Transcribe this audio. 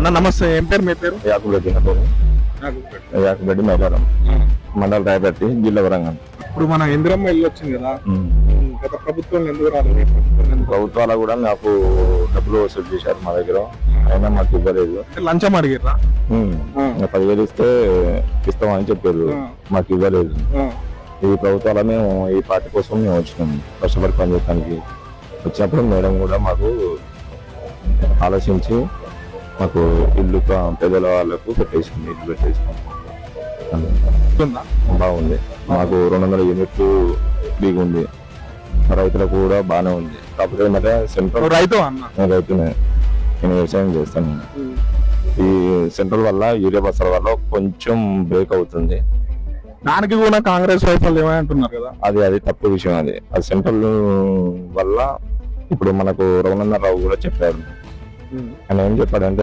అన్న నమస్తే. ఏం పేరు మీ పేరు? యాకుబెడ్డి నా పేరు. యాకుబెడ్డి. మైలారం మండల రాయబెట్టి జిల్లా వరంగల్. ఇప్పుడు మన ఇందిరమ్మ ఇల్లు వచ్చింది కదా. గత ప్రభుత్వం ఎందుకు రాలేదు? ఈ ప్రభుత్వం ఎందుకు? ప్రభుత్వాలు కూడా నాకు డబ్బులు వసూలు చేశారు మా దగ్గర. అయినా మాకు ఇవ్వలేదు? లంచం అడిగిర్రా? ఉమ్. పదివేలు ఇస్తే ఇస్తామని చెప్పారు. మాకు ఇవ్వలేదు. ఈ ప్రభుత్వాల మేము ఈ పార్టీ కోసం మేము వచ్చినాం. కష్టపడి పనిచేయడానికి వచ్చినప్పుడు మేడం కూడా మాకు ఆలోచించి మాకు ఇల్లు పేదల వాళ్ళకు పెట్టేసింది ఇల్లు పెట్టేసింది? బాగుంది. మాకు రెండు వందల యూనిట్లు ఫ్రీగా ఉంది. రైతులకు కూడా బాగానే ఉంది. కాకపోతే ఏంటంటే సెంట్రల్ రైతు రైతునే. నేను వ్యవసాయం చేస్తాను. ఈ సెంట్రల్ వల్ల యూరియా బస్తాల వల్ల కొంచెం బ్రేక్ అవుతుంది. దానికి కూడా కాంగ్రెస్ వైఫల్యం అంటున్నారు కదా? అది అది తప్పు విషయం అది. అది సెంట్రల్ వల్ల ఇప్పుడు మనకు రఘునందన్ రావు కూడా చెప్పారు. ఆయన ఏం చెప్పాడంటే